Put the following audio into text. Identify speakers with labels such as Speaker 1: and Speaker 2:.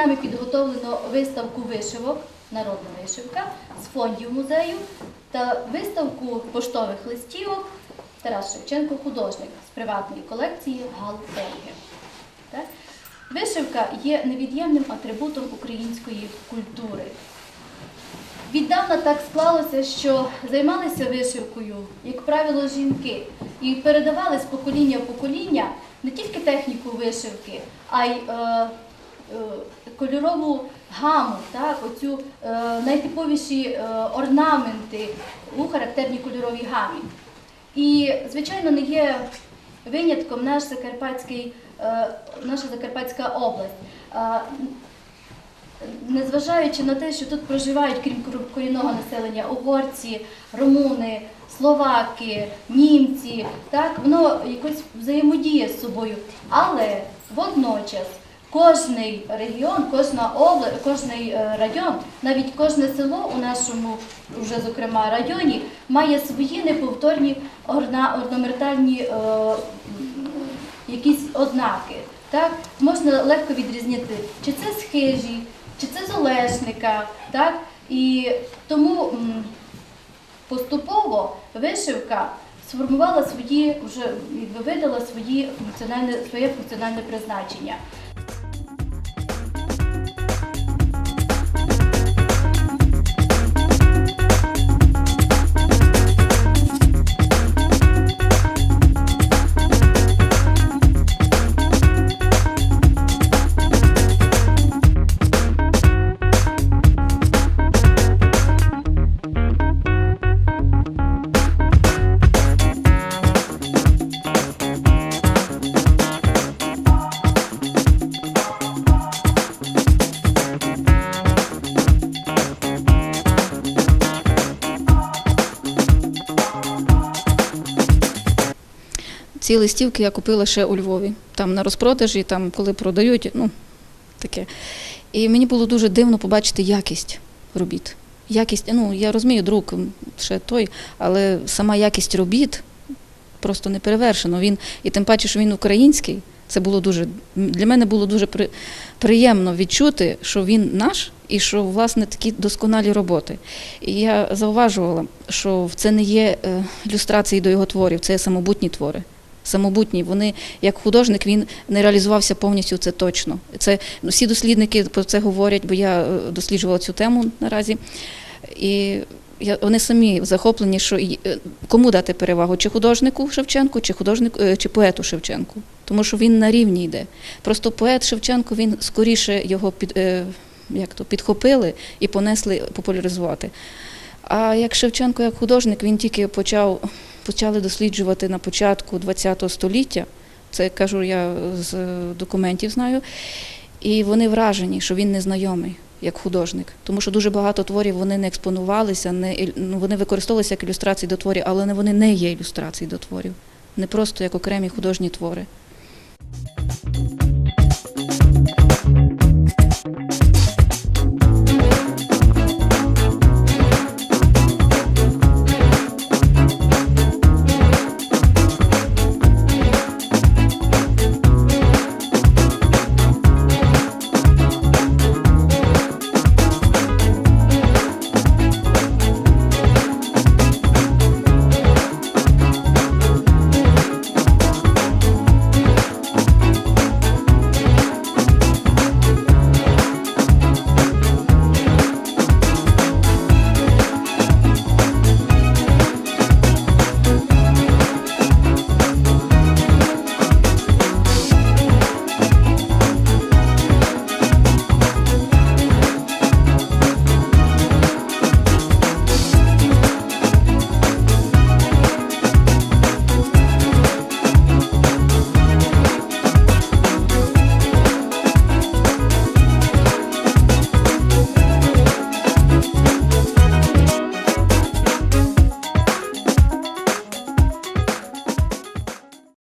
Speaker 1: Нами підготовлено виставку вишивок, народна вишивка з фондів музею та виставку поштових листівок Тарас Шевченко, художник з приватної колекції Гал. Так? Вишивка є невід'ємним атрибутом української культури. Віддавна так склалося, що займалися вишивкою, як правило, жінки, і передавали з покоління в покоління не тільки техніку вишивки, а й е, кольорову гаму, так, оцю е, найтиповіші е, орнаменти у характерній кольоровій гамі. І, звичайно, не є винятком наш Закарпатський, е, наша Закарпатська область. Е, Незважаючи на те, що тут проживають, крім корінного населення, угорці, румуни, словаки, німці, так воно якось взаємодіє з собою. Але водночас кожний регіон, кожна область, кожний е, район, навіть кожне село у нашому, вже зокрема районі, має свої неповторні орна, орнаментальні е, якісь ознаки. Так? Можна легко відрізнити, чи це з хижі, чи це з Олешника. Так? І тому поступово вишивка сформувала свої, вже видала свої функціональне, своє функціональне призначення.
Speaker 2: Ці листівки я купила ще у Львові, там на розпродажі, там коли продають, ну таке. І мені було дуже дивно побачити якість робіт. Якість, ну я розумію, друк ще той, але сама якість робіт просто не перевершено. Він і тим паче, що він український. Це було дуже для мене було дуже при, приємно відчути, що він наш і що власне такі досконалі роботи. І я зауважувала, що це не є е, ілюстрації до його творів, це є самобутні твори. Самобутні, вони як художник він не реалізувався повністю. Це точно. Це ну, всі дослідники про це говорять, бо я е, досліджувала цю тему наразі. І я, вони самі захоплені, що е, кому дати перевагу, чи художнику Шевченку, чи художнику, е, чи поету Шевченку. Тому що він на рівні йде. Просто поет Шевченко він скоріше його під, як то, підхопили і понесли популяризувати. А як Шевченко, як художник, він тільки почав, почали досліджувати на початку ХХ століття. Це кажу, я з документів знаю. І вони вражені, що він незнайомий як художник. Тому що дуже багато творів вони не експонувалися, не, ну, вони використовувалися як ілюстрації до творів, але не- вони не є ілюстрації до творів. Не просто як окремі художні твори.